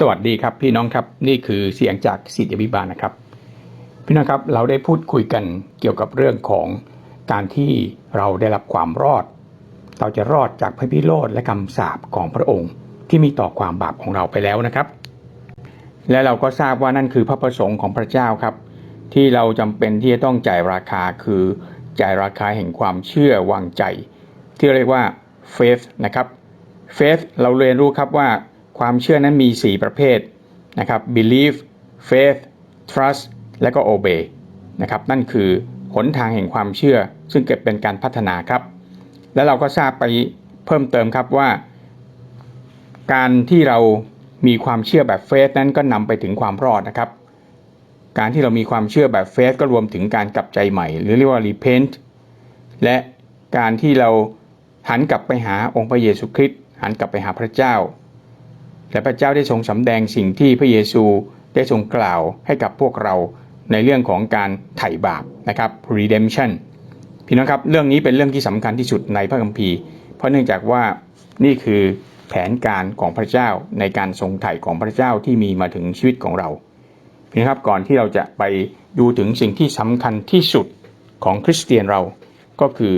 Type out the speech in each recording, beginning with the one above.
สวัสดีครับพี่น้องครับนี่คือเสียงจากสิทธิบิบาลนะครับ พี่น้องครับเราได้พูดคุยกันเกี่ยวกับเรื่องของการที่เราได้รับความรอด เราจะรอดจากพระพิโรธและคำสาปของพระองค์ ที่มีต่อความบาปของเราไปแล้วนะครับ และเราก็ทราบว่านั่นคือพระประสงค์ของพระเจ้าครับ ที่เราจำเป็นที่จะต้องจ่ายราคาคือจ่ายราคาแห่งความเชื่อวางใจ ที่เรียกว่า faith นะครับ faith เราเรียนรู้ครับว่า ความเชื่อนั้นมี 4 ประเภทนะครับ belief faith trust และก็ obey นะครับนั่นคือหนทางแห่งความเชื่อ ซึ่งเกิดเป็นการพัฒนาครับ และเราก็ทราบไปเพิ่มเติมครับว่า การที่เรามีความเชื่อแบบเฟสนั้นก็นำไปถึงความรอดนะครับ การที่เรามีความเชื่อแบบเฟสก็รวมถึงการกลับใจใหม่ หรือเรียกว่า repent และการที่เราหันกลับไปหาองค์พระเยซูคริสต์หันกลับไปหาพระเจ้า และพระเจ้าได้ทรงสำแดงสิ่งที่พระเยซูได้ทรงกล่าวให้กับพวกเราในเรื่องของการไถ่บาปนะครับ redemption พี่น้องครับเรื่องนี้เป็นเรื่องที่สำคัญที่สุดในพระคัมภีร์ เพราะเนื่องจากว่านี่คือแผนการของพระเจ้าในการทรงไถ่ของพระเจ้าที่มีมาถึงชีวิตของเราพี่นะครับก่อนที่เราจะไปดูถึงสิ่งที่สำคัญที่สุดของคริสเตียนเราก็คือ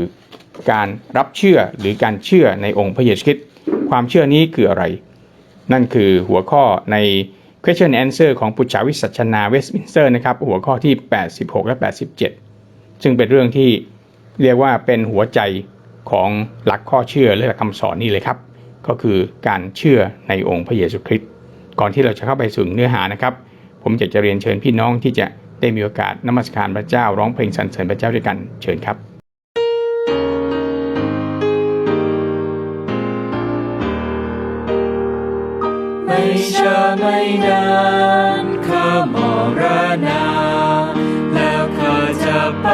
การรับเชื่อหรือการเชื่อในองค์พระเยซูคริสต์ความเชื่อนี้คืออะไร นั่นคือหัวข้อใน question answer ของปุจฉาวิสัชนาเวสต์มินสเตอร์นะครับ หัวข้อที่ 86 และ 87 ซึ่งเป็นเรื่องที่เรียกว่าเป็นหัวใจของหลักข้อเชื่อและหลักคำสอนนี่เลยครับ ก็คือการเชื่อในองค์พระเยซูคริสต์ก่อนที่เราจะเข้าไปสู่เนื้อหานะครับ ผมอยากจะเรียนเชิญพี่น้องที่จะได้มีโอกาสนมัสการพระเจ้าร้องเพลงสรรเสริญพระเจ้าด้วยกันเชิญครับ ชาไม่นานข้ามรณาแล้วข้าจะไป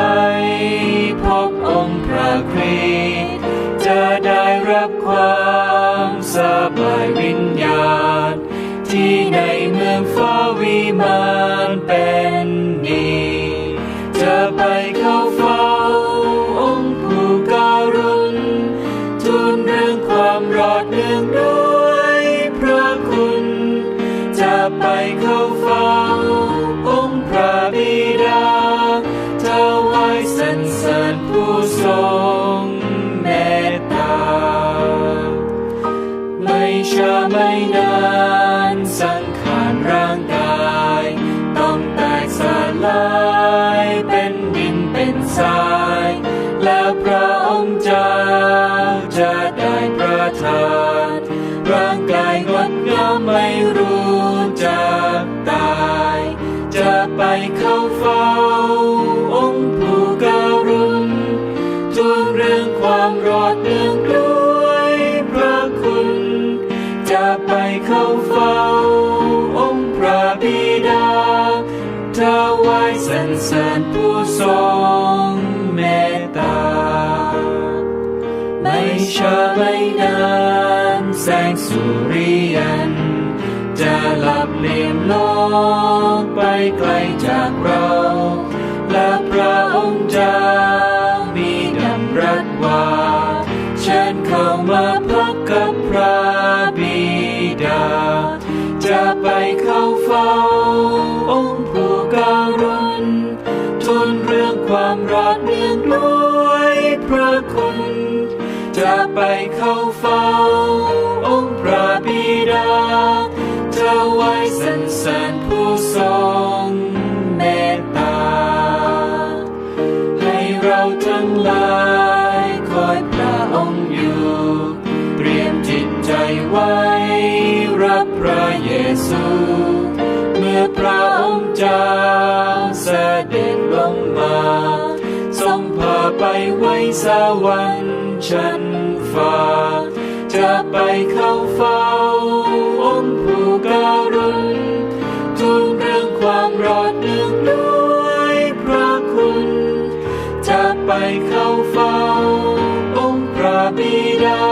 พบองค์พระคริสต์จะได้รับความสบายวิญญาณ ที่ในเมืองฟ้าวิมานามรอดเนื่องด้วยพระคุณ จะไปเข้าเฝ้า องค์พระบิดาถวายสรรเสริญผู้ทรงเมตตา ไม่ช้าไม่นานแสงสุริยัน จะหลับเหลี่ยมโลกไปไกล เข้ามาพักกับพระบิดา จะไปเข้าเฝ้า องค์ผู้การุณทูลเรื่องความรอดเนื่องด้วยพระคุณ จะไปเข้าเฝ้า องค์พระบิดาถวายสรรเสริญผู้ทรง ทรงพาไปไว้สวรรค์ชั้นฟ้า จะไปเข้าเฝ้า องค์ผู้การุณทูลเรื่องความรอดเนื่องด้วยพระคุณ จะไปเข้าเฝ้า องค์พระบิดา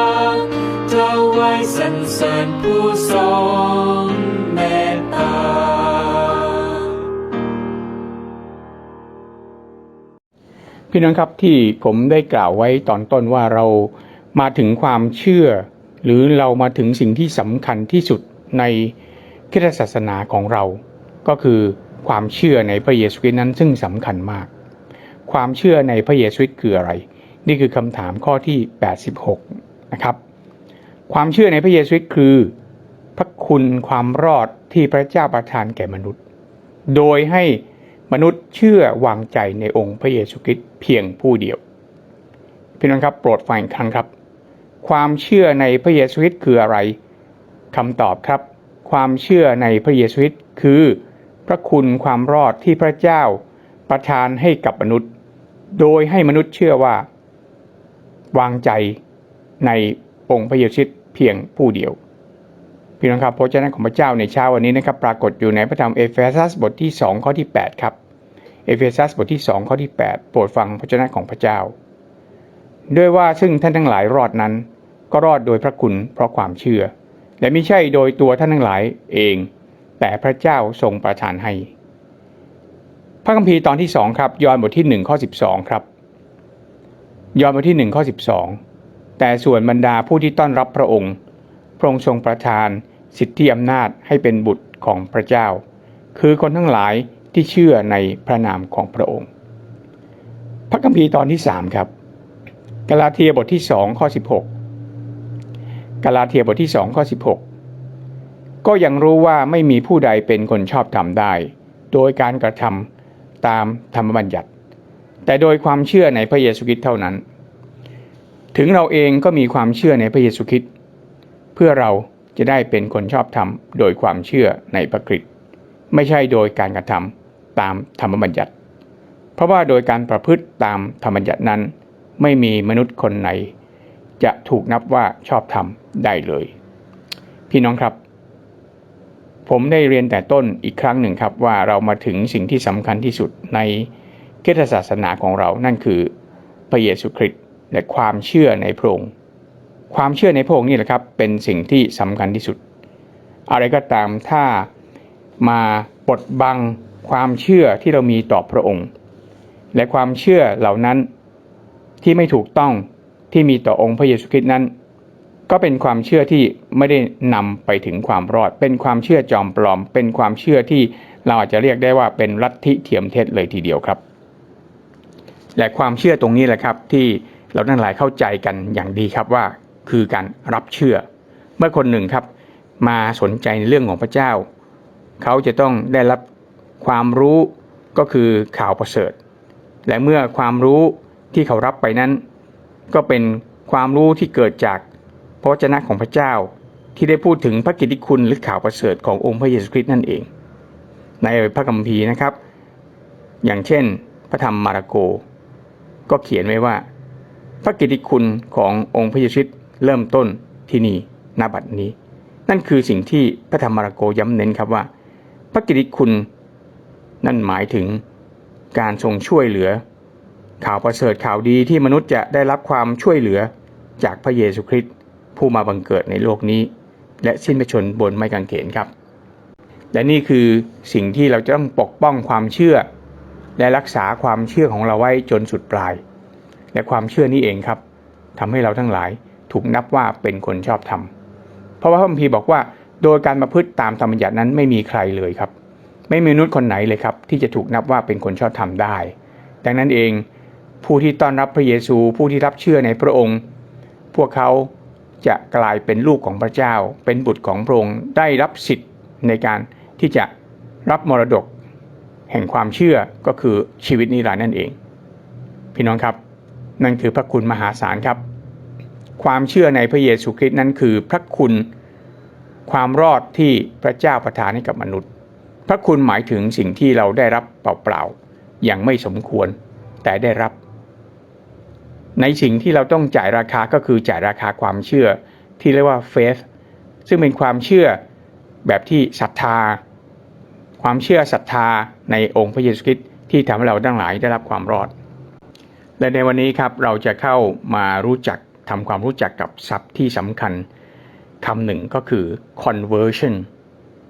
ถวายสรรเสริญผู้ทรง พี่น้องครับที่ผมได้กล่าวไว้ตอนต้นว่าเรามาถึงความเชื่อ หรือเรามาถึงสิ่งที่สำคัญที่สุดในคริสตศาสนาของเรา ก็คือความเชื่อในพระเยซูคริสต์นั้นซึ่งสำคัญมาก ความเชื่อในพระเยซูคริสต์คืออะไร นี่คือคำถามข้อที่ 86 นะครับ ความเชื่อในพระเยซูคริสต์คือ พระคุณความรอดที่พระเจ้าประทานแก่มนุษย์ โดยให้ มนุษย์เชื่อวางใจในองค์พระเยซูคริสต์เพียงผู้เดียวพี่น้องครับโปรดฟังอีกครั้งครับ ความเชื่อในพระเยซูคริสต์คืออะไรคำตอบครับ ความเชื่อในพระเยซูคริสต์คือ พระคุณความรอดที่พระเจ้าประทานให้กับมนุษย์ โดยให้มนุษย์เชื่อว่า วางใจในองค์พระเยซูคริสต์เพียงผู้เดียวพี่น้องครับพระเจ้าของพระเจ้าในเช้าวันนี้นะครับปรากฏอยู่ในพระธรรมเอเฟซัสบทที่ 2 ข้อที่ 8 ครับ เอเฟซัสบทที่ 2 ข้อที่ 8 โปรดฟังพระเจ้าของพระเจ้า ด้วยว่าซึ่งท่านทั้งหลายรอดนั้น ก็รอดโดยพระคุณเพราะความเชื่อ และไม่ใช่โดยตัวท่านทั้งหลายเอง แต่พระเจ้าทรงประทานให้ พระคัมภีร์ตอนที่ 2 ครับ ยอห์นบทที่ 1 ข้อ 12 ครับ ยอห์นบทที่ 1 ข้อ 12 แต่ส่วนบรรดาผู้ที่ต้อนรับพระองค์ พระองค์ทรงประทานสิทธิอำนาจให้เป็นบุตรของพระเจ้า คือคนทั้งหลาย ที่เชื่อในพระนามของพระองค์ พระคัมภีร์ตอนที่3ครับกาลาเทียบทที่2ข้อ16กาลาเทียบทที่2ข้อ16 ก็ยังรู้ว่าไม่มีผู้ใดเป็นคนชอบธรรมได้ โดยการกระทำตามธรรมบัญญัติ แต่โดยความเชื่อในพระเยซูคริสต์เท่านั้น ถึงเราเองก็มีความเชื่อในพระเยซูคริสต์เพื่อเราจะได้เป็นคนชอบธรรมโดยความเชื่อในพระคริสต์ไม่ใช่โดยการกระทำ ตามธรรมบัญญัติ เพราะว่าโดยการประพฤติตามธรรมบัญญัตินั้น ไม่มีมนุษย์คนไหน จะถูกนับว่าชอบธรรมได้เลย พี่น้องครับ ผมได้เรียนแต่ต้นอีกครั้งหนึ่งครับว่าเรามาถึงสิ่งที่สำคัญที่สุดในคริสตศาสนาของเรานั่นคือพระเยซูคริสต์และความเชื่อในพระองค์ความเชื่อในพระองค์นี่แหละครับเป็นสิ่งที่สำคัญที่สุด อะไรก็ตามถ้ามาปดบัง ความเชื่อที่เรามีต่อพระองค์ และความเชื่อเหล่านั้นที่ไม่ถูกต้องที่มีต่อองค์พระเยซูคริสต์นั้น ก็เป็นความเชื่อที่ไม่ได้นำไปถึงความรอด เป็นความเชื่อจอมปลอม เป็นความเชื่อที่เราอาจจะเรียกได้ว่าเป็นลัทธิเทียมเท็จเลยทีเดียวครับ และความเชื่อตรงนี้แหละครับที่เราทั้งหลายเข้าใจกันอย่างดีครับว่าคือการรับเชื่อ เมื่อคนหนึ่งครับ มาสนใจในเรื่องของพระเจ้า เขาจะต้องได้รับ ความรู้ก็คือข่าวประเสริฐ และเมื่อความรู้ที่เขารับไปนั้น ก็เป็นความรู้ที่เกิดจากพระวจนะของพระเจ้าที่ได้พูดถึงพระกิติคุณหรือข่าวประเสริฐขององค์พระเยซูคริสต์นั่นเอง ในพระคัมภีร์นะครับ อย่างเช่น พระธรรมมาระโก ก็เขียนไว้ว่า พระกิติคุณขององค์พระเยซูคริสต์เริ่มต้นที่นี่ณบัดนี้ นั่นคือสิ่งที่พระธรรมมาระโกย้ำเน้นครับว่า พระกิติคุณ นั่นหมายถึงการทรงช่วยเหลือ ข่าวประเสริฐข่าวดีที่มนุษย์จะได้รับความช่วยเหลือจากพระเยซูคริสต์ผู้มาบังเกิดในโลกนี้ และสิ้นพระชนบนไม้กางเขนครับ และนี่คือสิ่งที่เราจะต้องปกป้องความเชื่อ และรักษาความเชื่อของเราไว้จนสุดปลาย และความเชื่อนี้เองครับทำให้เราทั้งหลายถูกนับว่าเป็นคนชอบธรรมเพราะว่าพระคัมภีร์บอกว่า โดยการประพฤติตามธรรมบัญญัตินั้นไม่มีใครเลยครับ ไม่มีมนุษย์คนไหนเลยครับ ที่จะถูกนับว่าเป็นคนชอบธรรมได้ ดังนั้นเองผู้ที่ต้อนรับพระเยซูผู้ที่รับเชื่อในพระองค์ พวกเขาจะกลายเป็นลูกของพระเจ้า เป็นบุตรของพระองค์ได้รับสิทธิ์ในการที่จะรับมรดก แห่งความเชื่อก็คือชีวิตนิรันดร์นั่นเอง พี่น้องครับ นั่นคือพระคุณมหาศาลครับ ความเชื่อในพระเยซูคริสต์นั้นคือพระคุณความรอดที่พระเจ้าประทานให้กับมนุษย์ พระคุณหมายถึงสิ่งที่เราได้รับเปล่าๆอย่างไม่สมควรแต่ได้รับ ในสิ่งที่เราต้องจ่ายราคาก็คือจ่ายราคาความเชื่อที่เรียกว่า faith ซึ่งเป็นความเชื่อแบบที่ศรัทธา ความเชื่อศรัทธาในองค์พระเยซูคริสต์ที่ทำให้เราทั้งหลายได้รับความรอด และในวันนี้ครับเราจะเข้ามารู้จักทำความรู้จักกับศัพท์ที่สำคัญคำหนึ่งก็คือ conversion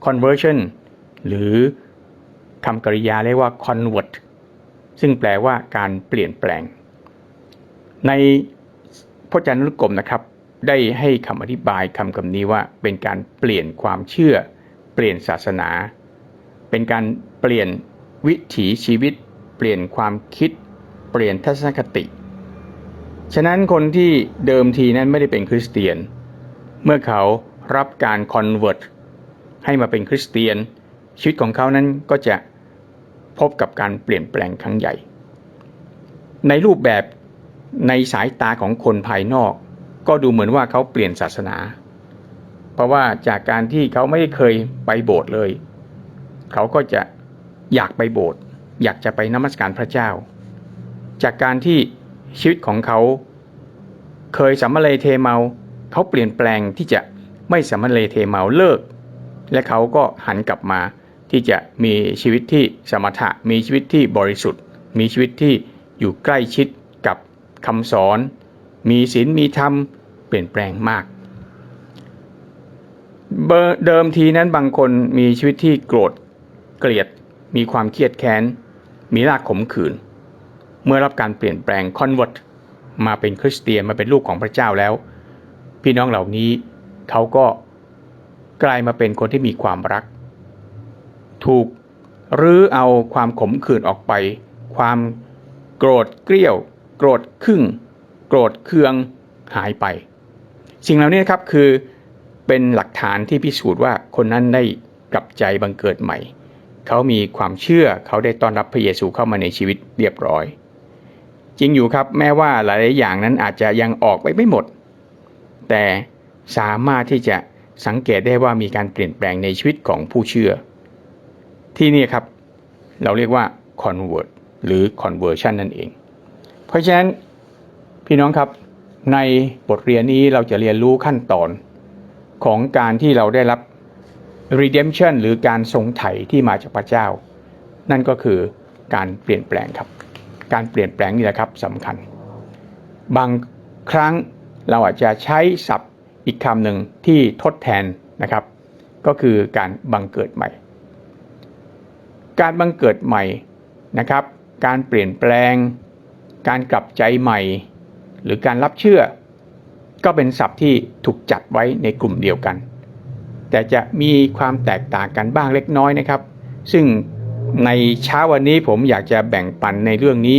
conversion หรือคำกริยาเรียกว่า convert ซึ่งแปลว่าการเปลี่ยนแปลง ในพจนานุกรมนะครับ ได้ให้คำอธิบายคำคำนี้ว่าเป็นการเปลี่ยนความเชื่อ เปลี่ยนศาสนา เป็นการเปลี่ยนวิถีชีวิต เปลี่ยนความคิด เปลี่ยนทัศนคติ ฉะนั้นคนที่เดิมทีนั้นไม่ได้เป็นคริสเตียน เมื่อเขารับการคอนเวิร์ตให้มาเป็นคริสเตียน ชีวิตของเขานั้นก็จะพบกับการเปลี่ยนแปลงครั้งใหญ่ ในรูปแบบในสายตาของคนภายนอก ก็ดูเหมือนว่าเขาเปลี่ยนศาสนา เพราะว่าจากการที่เขาไม่ได้เคยไปโบสถ์เลย เขาก็จะอยากไปโบสถ์อยากจะไปนมัสการพระเจ้า จากการที่ชีวิตของเขาเคยสัมมาเลเทเมา เขาเปลี่ยนแปลงที่จะไม่สัมมาเลเทเมาเลิก และเขาก็หันกลับมา ที่จะมีชีวิตที่สมถะมีชีวิตที่บริสุทธิ์ มีชีวิตที่อยู่ใกล้ชิดกับคำสอน มีศีลมีธรรมเปลี่ยนแปลงมากเบอร์เดิมทีนั้นบางคนมีชีวิตที่โกรธเกลียด มีความเครียดแค้น มีรากขมขื่นเมื่อรับการเปลี่ยนแปลงคอนเวิร์ตมาเป็นคริสเตียนมาเป็นลูกของพระเจ้าแล้ว พี่น้องเหล่านี้เขาก็กลายมาเป็นคนที่มีความรัก ถูกรื้อเอาความขมขื่นออกไป ความโกรธเกรี้ยว โกรธขึ่งโกรธเคืองหายไป สิ่งเหล่านี้นะครับคือเป็นหลักฐานที่พิสูจน์ว่าคนนั้นได้กลับใจบังเกิดใหม่ เขามีความเชื่อเขาได้ต้อนรับพระเยซูเข้ามาในชีวิตเรียบร้อย จริงอยู่ครับแม้ว่าหลายๆอย่างนั้นอาจจะยังออกไปไม่หมด แต่สามารถที่จะสังเกตได้ว่ามีการเปลี่ยนแปลงในชีวิตของผู้เชื่อ ที่นี่ครับ เราเรียกว่า convert หรือ conversion นั่นเอง เพราะฉะนั้นพี่น้องครับในบทเรียนนี้เราจะเรียนรู้ขั้นตอนของการที่เราได้รับ redemption หรือการทรงไถ่ที่มาจากพระเจ้า นั่นก็คือการเปลี่ยนแปลงครับ การเปลี่ยนแปลงนี่แหละครับสำคัญ บางครั้งเราอาจจะใช้ศัพท์อีกคำหนึ่งที่ทดแทนนะครับ ก็คือการบังเกิดใหม่ การบังเกิดใหม่นะครับ การเปลี่ยนแปลง การกลับใจใหม่ หรือการรับเชื่อ ก็เป็นศัพท์ที่ถูกจัดไว้ในกลุ่มเดียวกัน แต่จะมีความแตกต่างกันบ้างเล็กน้อยนะครับ ซึ่งในเช้าวันนี้ผมอยากจะแบ่งปันในเรื่องนี้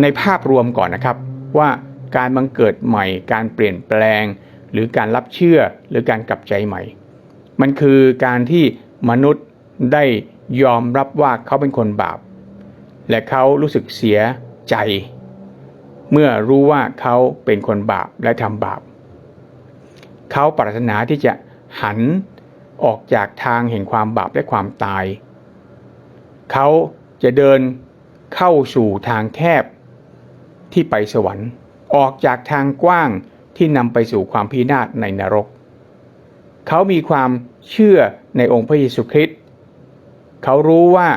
ในภาพรวมก่อนนะครับว่าการบังเกิดใหม่ การเปลี่ยนแปลง หรือการรับเชื่อหรือการกลับใจใหม่ มันคือการที่มนุษย์ได้ ยอมรับว่าเขาเป็นคนบาป และเขารู้สึกเสียใจ เมื่อรู้ว่าเขาเป็นคนบาปและทำบาป เขาปรารถนาที่จะหันออกจากทางแห่งความบาปและความตาย เขาจะเดินเข้าสู่ทางแคบที่ไปสวรรค์ ออกจากทางกว้างที่นำไปสู่ความพินาศในนรก เขามีความเชื่อในองค์พระเยซูคริสต์ เขารู้ว่า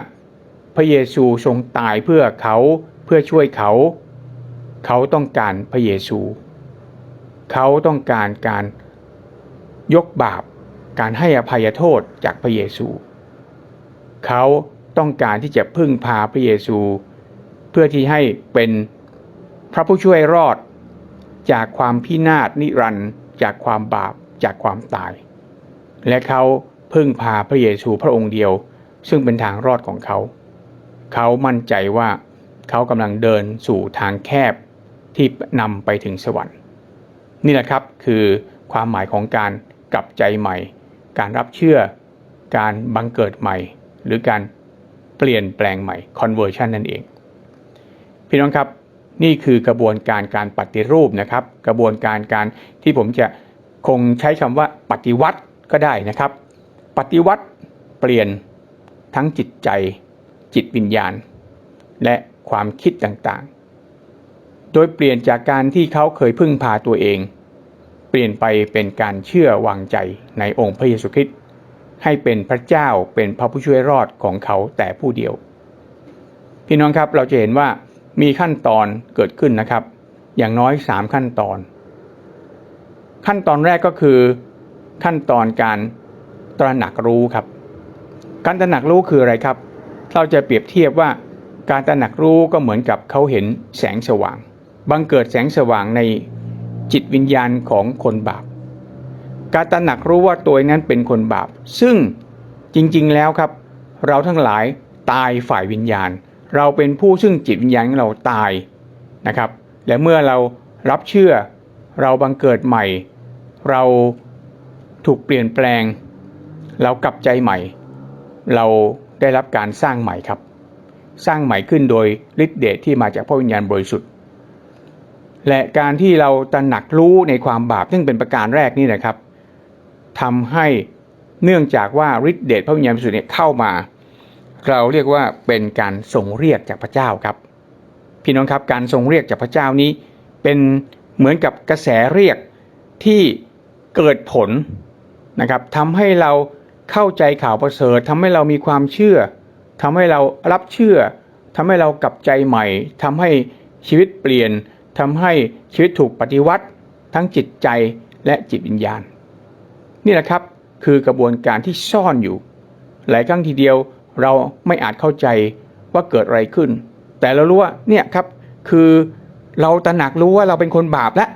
พระเยซูทรงตายเพื่อเขาเพื่อช่วยเขา เขาต้องการพระเยซู เขาต้องการการยกบาป การให้อภัยโทษจากพระเยซู เขาต้องการที่จะพึ่งพาพระเยซู เพื่อที่ให้เป็นพระผู้ช่วยรอดจากความพินาศนิรันดร์จากความบาปจากความตาย และเขาพึ่งพาพระเยซูพระองค์เดียว ซึ่งเป็นทางรอดของเขา เขามั่นใจว่าเขากำลังเดินสู่ทางแคบที่นำไปถึงสวรรค์ นี่แหละครับคือความหมายของการกลับใจใหม่ การรับเชื่อ การบังเกิดใหม่ หรือการเปลี่ยนแปลงใหม่ conversion นั่นเอง พี่น้องครับนี่คือกระบวนการการปฏิรูปนะครับ กระบวนการการที่ผมจะคงใช้คำว่าปฏิวัติก็ได้นะครับ ปฏิวัติเปลี่ยน ทั้งจิตใจจิตวิญญาณ และความคิดต่างๆ โดยเปลี่ยนจากการที่เขาเคยพึ่งพาตัวเอง เปลี่ยนไปเป็นการเชื่อวางใจในองค์พระเยซูคริสต์ให้เป็นพระเจ้าเป็นพระผู้ช่วยรอดของเขาแต่ผู้เดียว พี่น้องครับเราจะเห็นว่ามีขั้นตอนเกิดขึ้นนะครับ อย่างน้อย 3 ขั้นตอน ขั้นตอนแรกก็คือขั้นตอนการตระหนักรู้ครับ การตระหนักรู้คืออะไรครับ เราจะเปรียบเทียบว่าการตระหนักรู้ก็เหมือนกับเขาเห็นแสงสว่าง บังเกิดแสงสว่างในจิตวิญญาณของคนบาป การตระหนักรู้ว่าตัวนั้นเป็นคนบาป ซึ่งจริงๆแล้วครับ เราทั้งหลายตายฝ่ายวิญญาณ เราเป็นผู้ซึ่งจิตวิญญาณของเราตายนะครับ และเมื่อเรารับเชื่อเราบังเกิดใหม่ เราถูกเปลี่ยนแปลง เรากลับใจใหม่ เราได้รับการสร้างใหม่ครับ สร้างใหม่ขึ้นโดยฤทธิเดชที่มาจากพระวิญญาณบริสุทธิ์ และการที่เราตระหนักรู้ในความบาปซึ่งเป็นประการแรกนี่นะครับทำให้เนื่องจากว่าฤทธิเดชพระวิญญาณบริสุทธิ์เนี่ยเข้ามา เราเรียกว่าเป็นการทรงเรียกจากพระเจ้าครับ พี่น้องครับการทรงเรียกจากพระเจ้านี้ เป็นเหมือนกับกระแสเรียกที่เกิดผลนะครับทำให้เรา เข้าใจข่าวประเสริฐทำให้เรามีความเชื่อทำให้เรารับเชื่อทำให้เรากลับใจใหม่ทำให้ชีวิตเปลี่ยนทำให้ชีวิตถูกปฏิวัติ ทั้งจิตใจและจิตวิญญาณ นี่แหละครับคือกระบวนการที่ซ่อนอยู่ หลายครั้งทีเดียวเราไม่อาจเข้าใจว่าเกิดอะไรขึ้น แต่เรารู้ว่าเนี่ยครับคือเราตระหนักรู้ว่าเราเป็นคนบาปแล้ว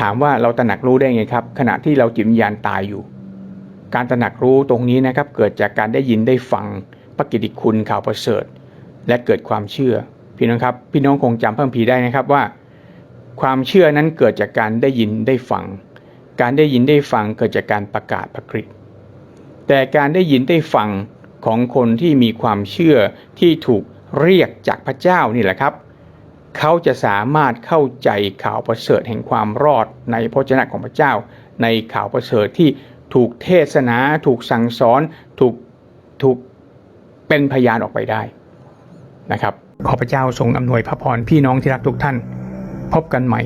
ถามว่าเราตระหนักรู้ได้ไงครับ ขณะที่เราจิตวิญญาณตายอยู่ การตระหนักรู้ตรงนี้นะครับเกิดจากการได้ยินได้ฟังพระกิติคุณข่าวประเสริฐ และเกิดความเชื่อ พี่น้องครับพี่น้องคงจำเพิ่มพีได้นะครับว่า ความเชื่อนั้นเกิดจากการได้ยินได้ฟัง การได้ยินได้ฟังเกิดจากการประกาศพระคริสต์แต่การได้ยินได้ฟังของคนที่มีความเชื่อที่ถูกเรียกจากพระเจ้านี่แหละครับ เขาจะสามารถเข้าใจข่าวประเสริฐแห่งความรอดในพระเจ้าของพระเจ้า ในข่าวประเสริฐที่ ถูกเทศนา ถูกสั่งสอน ถูกถูกเป็นพยานออกไปได้นะครับ ขอพระเจ้าทรงอำนวยพระพรพี่น้องที่รักทุกท่าน พบกันใหม่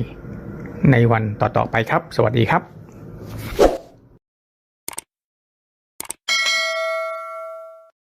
ในวันต่อๆไปครับ สวัสดีครับ